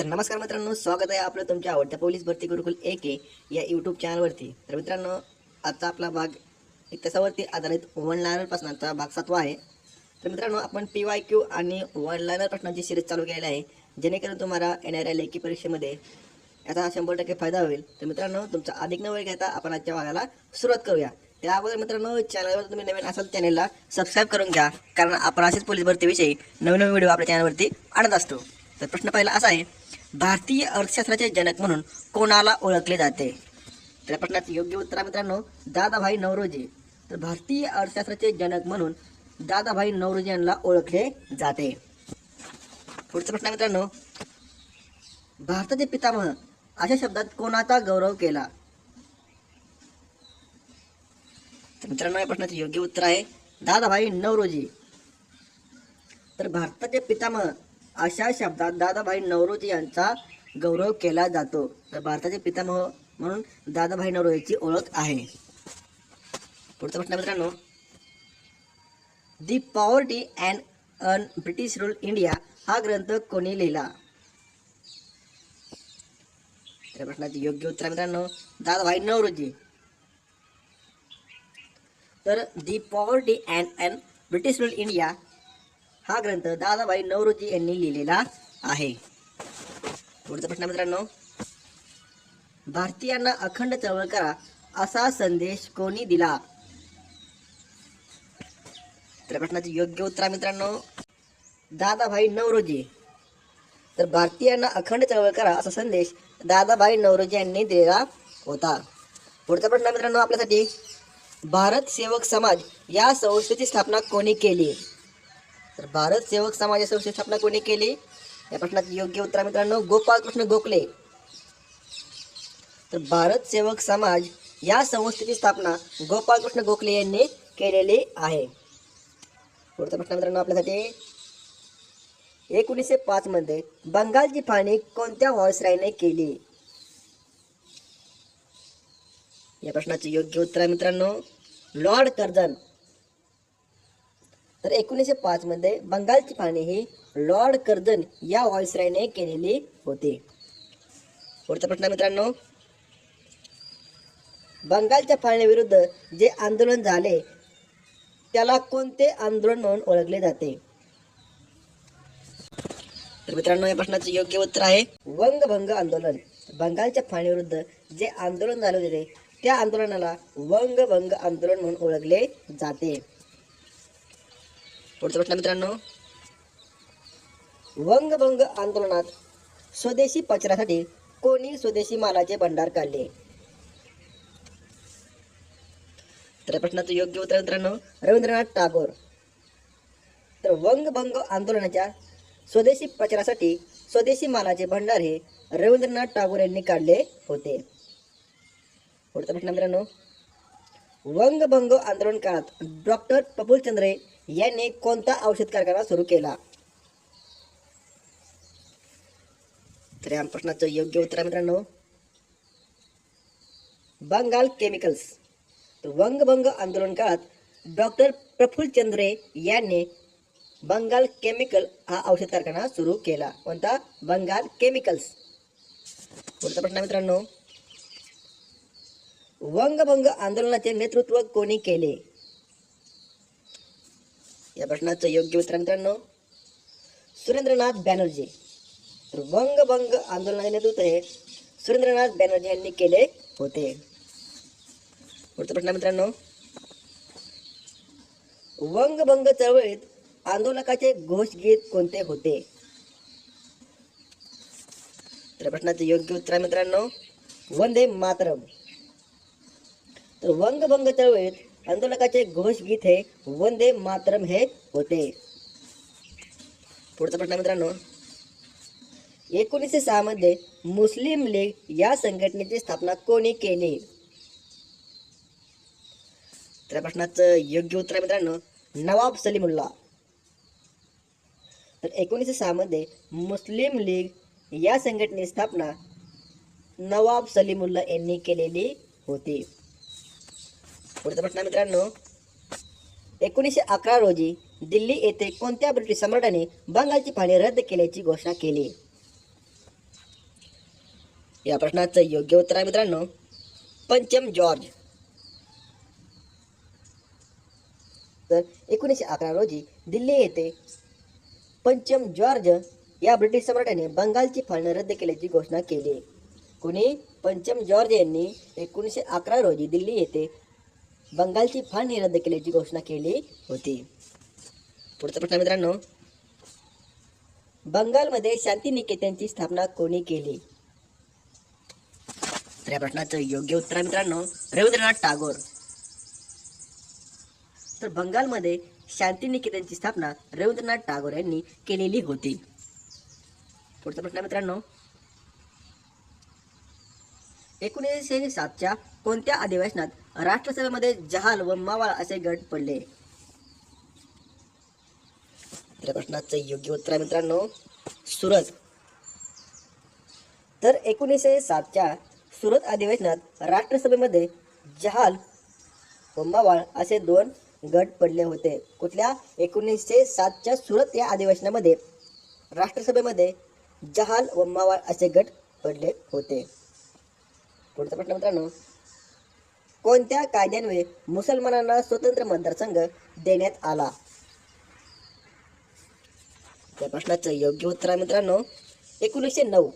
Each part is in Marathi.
तर नमस्कार मित्रांनो स्वागत आहे आपलं तुमच्या आवडत्या पोलीस भरती गुरुकुल ए के या यूट्यूब चॅनलवरती तर मित्रांनो आजचा आपला भाग त्याच्यावरती आधारित वन लायनर प्रश्नांचा भाग सातवा आहे. तर मित्रांनो आपण पी वाय क्यू आणि वन लायनर प्रश्नांची सिरीज चालू केलेली आहे. जेणेकरून तुम्हाला येणाऱ्या लेखी परीक्षेमध्ये याचा शंभर टक्के फायदा होईल. तर मित्रांनो तुमचा अधिक न वेळ घेता आपण आजच्या भागाला सुरुवात करूया. त्या अगोदर मित्रांनो चॅनलवर तुम्ही नवीन असाल चॅनलला सबस्क्राईब करून घ्या. कारण आपण असेच पोलीस भरतीविषयी नवीन नवीन व्हिडिओ आपल्या चॅनलवरती आणत असतो. तर प्रश्न पहिला असा आहे भारतीय अर्थशास्त्राचे जनक म्हणून कोणाला ओळखले जाते? त्या प्रश्नाचं योग्य उत्तर आहे मित्रांनो दादाभाई नवरोजी. तर भारतीय अर्थशास्त्राचे जनक म्हणून दादाभाई नवरोजी यांना ओळखले जाते. पुढचा प्रश्न मित्रांनो भारताचे पितामह अशा शब्दात कोणाचा गौरव केला? तर मित्रांनो या प्रश्नाचे योग्य उत्तर आहे दादाभाई नवरोजी. तर भारताचे पितामह अशा शब्दात दादाभाई नवरोजी यांचा गौरव केला जातो. तर भारताचे पितामह म्हणून दादाभाई नवरोजीची ओळख आहे. पुढचा प्रश्न मित्रांनो. The poverty and un British rule India हा ग्रंथ कोणी लिहिला? त्या प्रश्नाचे योग्य उत्तर मित्रांनो दादाभाई नवरोजी. तर the poverty and un British rule India हा ग्रंथ दादाभाई नवरोजी यांनी लिहिलेला आहे. पुढचा प्रश्न मित्रांनो. भारतीयांना अखंड चळवळ करा असा संदेश कोणी दिला? तर प्रश्नाचे योग्य उत्तर मित्रांनो दादाभाई नवरोजी तर भारतीयांना अखंड चळवळ करा असा संदेश दादाभाई नवरोजी यांनी दिलेला होता. पुढचा प्रश्न मित्रांनो आपल्यासाठी भारत सेवक समाज या संस्थेची स्थापना कोणी केली? तर भारत सेवक समाज या संस्थेची स्थापना कोणी केली? या प्रश्नाचे योग्य उत्तर मित्रांनो गोपाळकृष्ण गोखले. तर भारत सेवक समाज या संस्थेची स्थापना गोपाळकृष्ण गोखले यांनी केलेली आहे. पुढचा प्रश्न मित्रांनो आपल्यासाठी. एकोणीसशे पाच मध्ये बंगालची फाळणी कोणत्या व्हॉइसरायने केली? या प्रश्नाचे योग्य उत्तर आहे मित्रांनो लॉर्ड कर्जन. तर एकोणीसशे पाचमध्ये बंगालची फाळणी ही लॉर्ड कर्जन या व्हॉइसरायने केलेली होती. पुढचा प्रश्न मित्रांनो. बंगालच्या फाळणीविरुद्ध जे आंदोलन झाले त्याला कोणते आंदोलन म्हणून ओळखले जाते? तर मित्रांनो या प्रश्नाचे योग्य उत्तर आहे वंगभंग आंदोलन. बंगालच्या फाळणीविरुद्ध जे आंदोलन झाले होते त्या आंदोलनाला वंगभंग आंदोलन म्हणून ओळखले जाते. पुढचा प्रश्न मित्रांनो. वंगभंग आंदोलनात स्वदेशी प्रचारासाठी कोणी स्वदेशी मालाचे भंडार काढले? तर प्रश्नाचं योग्य उत्तर मित्रांनो रवींद्रनाथ टागोर. तर वंगभंग आंदोलनाच्या स्वदेशी प्रचारासाठी स्वदेशी मालाचे भंडार हे रवींद्रनाथ टागोर यांनी काढले होते. पुढचा प्रश्न मित्रांनो वंगभंग आंदोलन काळात डॉक्टर प्रफुल्ल चंद्रे यांनी कोणता औषध कारखाना सुरू केला? तर या प्रश्नाचं योग्य उत्तर आहे मित्रांनो. बंगाल केमिकल्स. वंगभंग आंदोलन काळात डॉक्टर प्रफुल्ल चंद्रे यांनी बंगाल केमिकल हा औषध कारखाना सुरू केला. कोणता? बंगाल केमिकल्स. पुढचा प्रश्न मित्रांनो. वंगभंग आंदोलनाचे नेतृत्व कोणी केले? या प्रश्नाचं योग्य उत्तर मित्रांनो. सुरेंद्रनाथ बॅनर्जी. तर वंगभंग आंदोलनाचे नेतृत्व हे सुरेंद्रनाथ बॅनर्जी यांनी केले होते. पुढचा प्रश्न मित्रांनो. वंगभंग चळवळीत आंदोलकाचे घोषगीत कोणते होते? तर प्रश्नाचे योग्य उत्तर मित्रांनो. वंदे मातरम. तर वंगभंग चळवळीत आंदोलकाचे घोषगीत हे वंदे मातरम हे होते. पुढचा प्रश्न मित्रांनो एकोणीसशे सहामध्ये मुस्लिम लीग या संघटनेची स्थापना कोणी केली? तर प्रश्नाचं योग्य उत्तर आहे मित्रांनो नवाब सलीमुल्ला. तर एकोणीसशे सहामध्ये मुस्लिम लीग या संघटनेची स्थापना नवाब सलीमुल्ला यांनी केलेली होती. पुढचा प्रश्न मित्रांनो. एकोणीसशे अकरा रोजी दिल्ली येथे कोणत्या ब्रिटिश सम्राटाने बंगालची पाणी रद्द केल्याची घोषणा केली? या प्रश्नाचं योग्य उत्तर आहे मित्रांनो पंचम जॉर्ज. तर एकोणीसशे अकरा रोजी दिल्ली येथे पंचम जॉर्ज या ब्रिटिश सम्राटाने बंगालची फाळणी रद्द केल्याची घोषणा केली. कुणी? पंचम जॉर्ज यांनी एकोणीसशे अकरा रोजी दिल्ली येथे बंगालची फाळणी रद्द केल्याची घोषणा केली होती. पुढचा प्रश्न मित्रांनो. बंगालमध्ये शांती निकेतनची स्थापना कोणी केली? तर या प्रश्नाचं योग्य उत्तर आहे मित्रांनो रवींद्रनाथ टागोर. तर बंगालमध्ये शांती निकेतनची स्थापना रवींद्रनाथ टागोर यांनी केलेली होती. पुढचा प्रश्न मित्रांनो. एकोणीसशे सातच्या कोणत्या अधिवेशनात राष्ट्रसभेमध्ये जहाल व मावाळ असे गट पडले. या प्रश्नाचं योग्य उत्तर आहे मित्रांनो सुरत. तर एकोणीसशे सातच्या सुरत अधिवेशनात राष्ट्रसभेमध्ये जहाल व मावाळ असे दोन गट पडले होते. कुठल्या? एकोणीसशे सातच्या सुरत या अधिवेशनामध्ये राष्ट्रसभेमध्ये जहाल व मावाळ असे गट पडले होते. पुढचा प्रश्न मित्रांनो कोणत्या कायद्यान्वये मुसलमानांना स्वतंत्र मतदारसंघ देण्यात आला? त्या प्रश्नाचं योग्य उत्तर आहे मित्रांनो एकोणीसशे नऊ.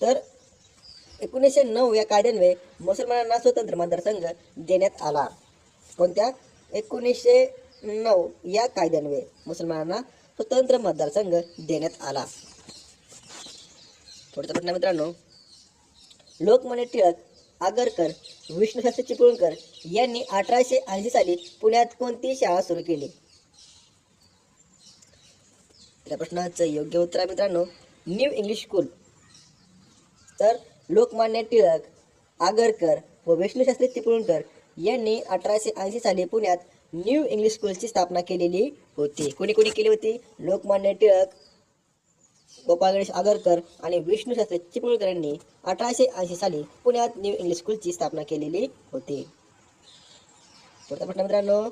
तर एकोणीसशे नऊ या कायद्यान्वये मुसलमानांना स्वतंत्र मतदारसंघ देण्यात आला. कोणत्या? एकोणीसशे नऊ या कायद्यान्वये मुसलमानांना स्वतंत्र मतदारसंघ देण्यात आला. पुढचा प्रश्न मित्रांनो लोकमान्य टिळक आगरकर विष्णुशास्त्री चिपळूणकर यांनी अठराशे ऐंशी साली पुण्यात कोणती शाळा सुरू केली. या प्रश्नाचं योग्य उत्तर आहे मित्रांनो न्यू इंग्लिश स्कूल तर लोकमान्य टिळक आगरकर व विष्णुशास्त्री चिपळूणकर यांनी अठराशे ऐंशी साली पुण्यात न्यू इंग्लिश स्कूलची स्थापना केलेली होती. कोणी कोणी केली होती? लोकमान्य टिळक गोपाळ गणेश आगरकर आणि विष्णुशास्त्री चिपळूणकर यांनी अठराशे ऐंशी साली पुण्यात न्यू इंग्लिश स्कूलची स्थापना केलेली होती. पुढचा प्रश्न मित्रांनो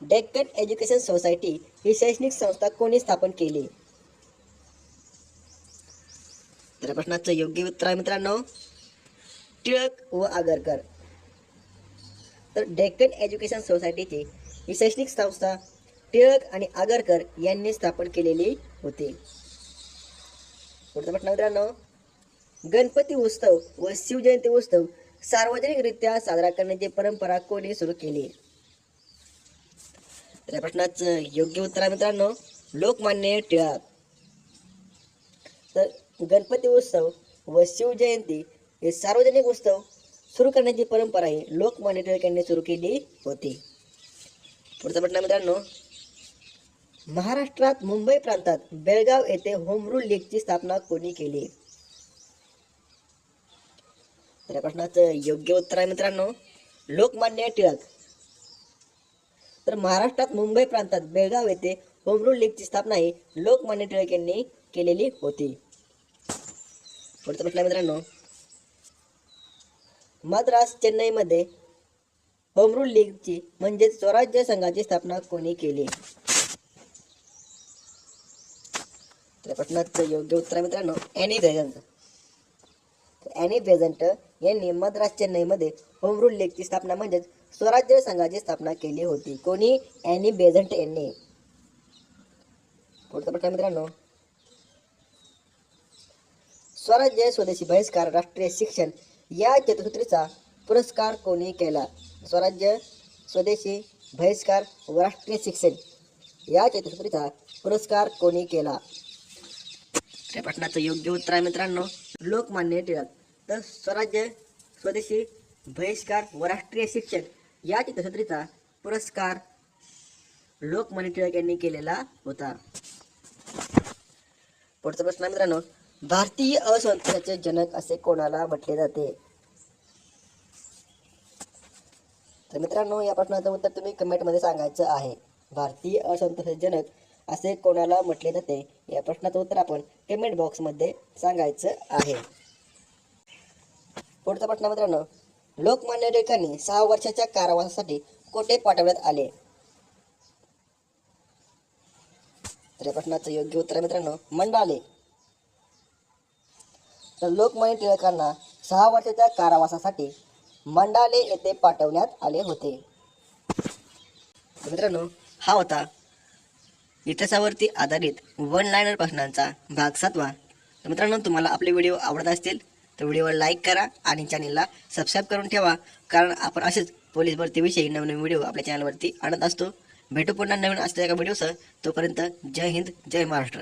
डेक्कन एज्युकेशन सोसायटी ही शैक्षणिक संस्था कोणी स्थापन केली? तर प्रश्नाचं योग्य उत्तर आहे मित्रांनो टिळक व आगरकर. तर डेक्कन एज्युकेशन सोसायटीची ही शैक्षणिक संस्था टिळक आणि आगरकर यांनी स्थापन केलेली होती. पुढचा प्रश्न मित्रांनो? गणपती उत्सव व शिवजयंती उत्सव सार्वजनिकरित्या साजरा करण्याची परंपरा कोणी सुरू केली? तर या प्रश्नाचं योग्य उत्तर आहे मित्रांनो लोकमान्य टिळक. तर गणपती उत्सव व शिवजयंती हे सार्वजनिक उत्सव सुरू करण्याची परंपरा ही लोकमान्य टिळक यांनी सुरू केली होती. पुढचा प्रश्न मित्रांनो महाराष्ट्रात मुंबई प्रांतात बेळगाव येथे होम रूल लीगची स्थापना कोणी केली? तर या प्रश्नाचं योग्य उत्तर आहे मित्रांनो लोकमान्य टिळक. तर महाराष्ट्रात मुंबई प्रांतात बेळगाव येथे होम रूल लीगची स्थापना ही लोकमान्य टिळक यांनी केलेली होती. पुढचा प्रश्न आहे मित्रांनो मद्रास चेन्नईमध्ये होम रूल लीगची म्हणजेच स्वराज्य संघाची स्थापना कोणी केली तर या प्रश्नाचं योग्य उत्तर आहे मित्रांनो एनी बेझंट एनी बेझंट यांनी मद्रास चेन्नईमध्ये होम रूल लीगची स्थापना म्हणजेच स्वराज्य संघाची स्थापना केली होती कोणी एनी बेझंट यांनी पुढचा प्रश्न मित्रांनो स्वराज्य स्वदेशी बहिष्कार राष्ट्रीय शिक्षण या चतुसूत्रीचा पुरस्कार कोणी केला स्वराज्य स्वदेशी बहिष्कार व राष्ट्रीय शिक्षण या चतुसूत्रीचा पुरस्कार कोणी केला प्रश्नाचं योग्य उत्तर आहे मित्रांनो. लोकमान्य टिळक. तर स्वराज्य स्वदेशी बहिष्कार व राष्ट्रीय शिक्षण या चित्रसत्रीचा पुरस्कार लोकमान्य टिळक यांनी केलेला होता. पुढचा प्रश्न आहे मित्रांनो भारतीय अस्वातंत्र्याचे जनक असे कोणाला म्हटले जाते? तर मित्रांनो या प्रश्नाचं उत्तर तुम्ही कमेंटमध्ये सांगायचं आहे. भारतीय अस्वातंत्र्याचे जनक असे कोणाला म्हटले जाते? या प्रश्नाचं उत्तर आपण कमेंट बॉक्समध्ये सांगायचं आहे. पुढचा प्रश्न मित्रांनो लोकमान्य टिळकांनी सहा वर्षाच्या कारावासासाठी कोठे पाठवण्यात आले. तर या प्रश्नाचं योग्य उत्तर मित्रांनो मंडाले तर लोकमान्य टिळकांना सहा वर्षाच्या कारावासासाठी मंडाले येथे पाठवण्यात आले होते. मित्रांनो हा होता इतिहासावरती आधारित वन लायनर प्रश्नांचा भाग सातवा. तर मित्रांनो तुम्हाला आपले व्हिडिओ आवडत असतील तर व्हिडिओवर लाईक करा आणि चॅनेलला सबस्क्राईब करून ठेवा. कारण आपण असेच पोलीस भरतीविषयी नवीन व्हिडिओ आपल्या चॅनलवरती आणत असतो. भेटू पुन्हा नवीन असलेल्या एका व्हिडिओसह. तोपर्यंत जय हिंद जय महाराष्ट्र.